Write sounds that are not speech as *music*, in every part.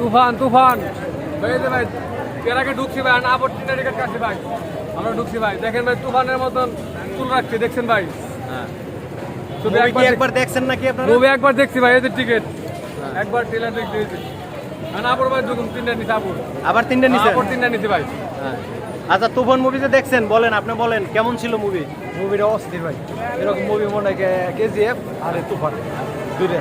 তুফান তুফান। ভাই এর আগে ঢুকছি ভাই না আবার তিনটা টিকিট কাটছি ভাই। আমরা ঢুকছি ভাই। দেখেন ভাই তুফানের মতন চুল রাখছি দেখছেন ভাই? শুধু মুভি একবার একবার দেখছেন নাকি আপনারা? মুভি একবার দেখছি ভাই এদের টিকিট একবার ট্রেলার দেখতে হয়েছে না আবার ভাই ঢুকুন তিনটা নিছি আবার। আবার তিনটে নিছেন? আবার তিনটা নিছি ভাই। হ্যাঁ। আচ্ছা তুফান মুভিতে দেখছেন বলেন আপনি বলেন কেমন ছিল মুভি মুভিটা অস্থির ভাই। এরকম মুভি মনে হয় কেজিএফ আর তুফান। দুইটা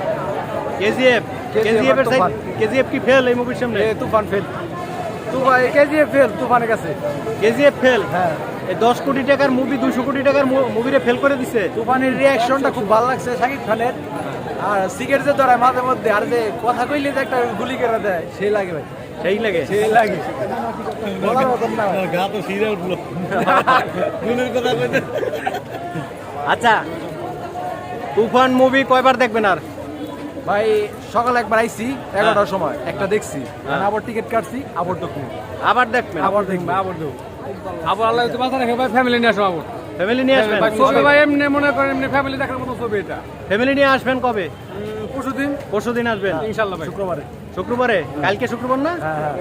কেজিএফ কেজিএফ এর আর কেজিএফ কি ফেল এই মুভির সামনে? Toofan fail Toofan KGF fail তুফানের কাছে। কেজিএফ ফেল হ্যাঁ। এই দশ কোটি টাকার মুভি দুশো কোটি টাকার মুভিরে ফেল করে দিছে? তুফানের রিয়াকশনটা খুব ভালো লাগছে শাকিব খানের। আর সিগারেট যে ধরায় মাঝে মধ্যে আর যে কথা কইলে যে একটা গুলি করে দেয় সেই লাগে ভাই। সেই লাগে? সেই লাগে। বলার মতন না ভাই। *laughs* আচ্ছা তুফান মুভি কয়বার দেখবেন আর? ভাই সকালে একবার আইছি এগারোটার সময়। একটা দেখছি হ্যাঁ। আবার টিকিট কাটছি আবার ঢুকবো। আবার দেখবেন। আবার দেখব। আবার দেবো আবার আল্লাহ বাঁচা রাখে ভাই ফ্যামিলি নিয়ে আসো আবার। ফ্যামিলি নিয়ে আসবেন? ভাই ছবি ভাই এমনি মনে করেন এমনি ফ্যামিলি দেখার মতো ছবি এটা। ফ্যামিলি নিয়ে আসবেন কবে? পরশু দিন। পরশু দিন আসবেন? ইনশাল্লাহ ভাই। শুক্রবারে। শুক্রবারে? কালকে শুক্রবার না? হ্যাঁ হ্যাঁ।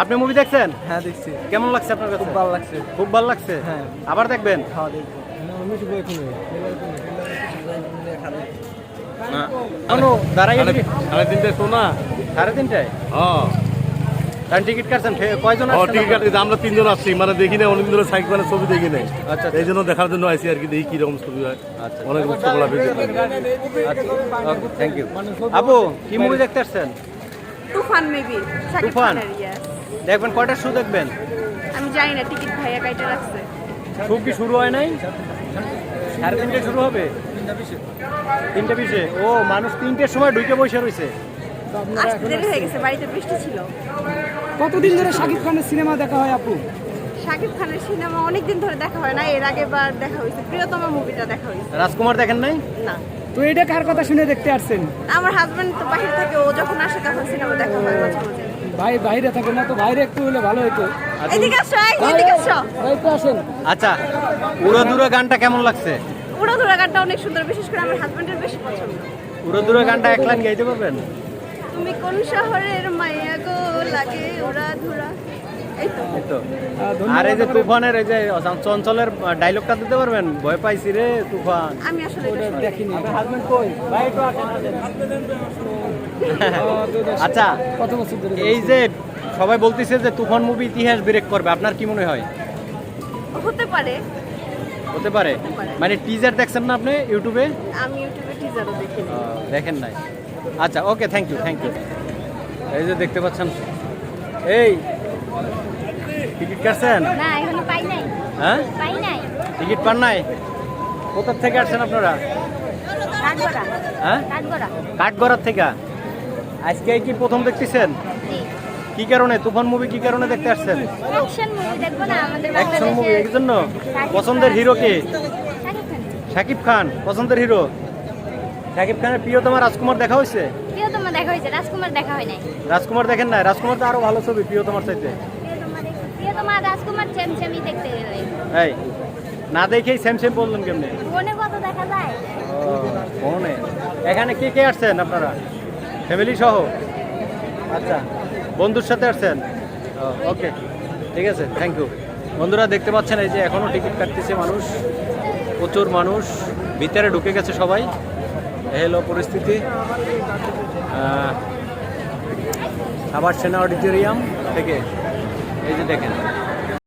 আপনি মুভি দেখছেন? হ্যাঁ দেখছি। কেমন লাগছে আপনার কাছে? খুব ভালো লাগছে। খুব ভালো লাগছে? হ্যাঁ। আবার দেখবেন? খাওয়া দেখব। সাড়ে তিনটে সাড়ে তিনটায় হ্যাঁ। টিকিট কাটছেন কয়জন ও টিকিট আপনারা? আমরা তিনজন আসছি মানে দেখি না অনেক ধরে সাইকেল মানে ছবি দেখি নাই। আচ্ছা এই জন্য দেখার জন্য আইসি আর কি দেখি কীরকম ছবি হয়। আচ্ছা। অনেক থ্যাংক ইউ আপু কি মুভি দেখতে আসছেন? তুফান মেবি তুফান? দেখবেন কয়টার শো দেখবেন? আমি জানি না টিকিট ভাইয়া কাইটা রাখছে। শো কি শুরু হয় নাই? সাড়ে তিনটে শুরু হবে? তিনটে বিশে ও মানুষ তিনটের সময় ঢুকে বসে রয়েছে আসতে দেরি হয়ে গেছে বাড়িতে বৃষ্টি ছিল। কতদিন ধরে শাকিব খানের সিনেমা দেখা হয় আপু? শাকিব খানের সিনেমা অনেকদিন ধরে দেখা হয় না এর আগে বার দেখা হয়েছে। প্রিয়তমা মুভিটা দেখা হয়েছে। রাজকুমার দেখেন নাই? না। তো এটা কার কথা শুনে দেখতে আসছেন? আমার হাজবেন্ড তো বাহির থেকে ও যখন আসে তখন সিনেমা দেখা হয় মাঝে মাঝে। ভাই বাইরে থাকে না তো বাইরে একটু হলে ভালো হতো এদিকে আসো এদিকে আসো। আসেন। আচ্ছা উড়ো দূরে গানটা কেমন লাগছে? উড়ো ধরা গানটা অনেক সুন্দর বিশেষ করে আমার হাজবেন্ডের বেশি পছন্দ। গানটা এক লাইন গাইতে পারবেন? তুমি কোন শহরের মাইয়া গো লাগে আর এই যে তুফানের এই যে চঞ্চলের ডায়লগটা দিতে পারবেন? ভয় পাইছি রে তুফান। আমি আসলে। দেখিনি। হাজবেন্ড কই? ভাই। *laughs* আচ্ছা কত বছর ধরে এই যে সবাই বলতেছে যে তুফান মুভি ইতিহাস ব্রেক করবে আপনার কি মনে হয়? হতে পারে। হতে পারে। মানে টিজার দেখছেন না আপনি ইউটিউবে আমি ইউটিউবে টিজারও দেখিনি। দেখেন নাই। আচ্ছা okay thank you thank you এই যে দেখতে পাচ্ছেন এই টিকিট কাটছেন? না এখনও পাই নাই। হ্যাঁ? পাই নাই। টিকিট পান নাই? কোথা থেকে আসছেন আপনারা? কাঠগড়া। হ্যাঁ? কাঠগড়া। কাঠগড়ার থেকে? আজকে কি প্রথম দেখতেছেন? কি কারণে? তুফান মুভি কি কারণে দেখতে আসছেন? অ্যাকশন মুভি এই জন্য? পছন্দের হিরো কে? শাকিব খান। পছন্দের হিরো শাকিব খানের প্রিয়তমা রাজকুমার দেখা হয়েছে? প্রিয়তমা দেখা হয়েছে রাজকুমার দেখা হয় নাই। রাজকুমার দেখেন না রাজকুমার তো আরও ভালো ছবি প্রিয়তমার চাইতে। প্রিয়তমা রাজকুমার সেমই দেখতে এই না দেখেই সেম সেম বললেন কেমনি? ফোনে কত দেখা যায়? ফোনে। এখানে কে কে আসছেন আপনারা? ফ্যামিলি সহ? আচ্ছা। বন্ধুর সাথে আসছেন? ওকে ঠিক আছে থ্যাংক ইউ বন্ধুরা, দেখতে পাচ্ছেন এই যে এখনও টিকিট কাটতেছে মানুষ, প্রচুর মানুষ, ভিতরে ঢুকে গেছে সবাই। হেলো পরিস্থিতি। আবার সেনা অডিটোরিয়াম থেকে। এই যে দেখেন।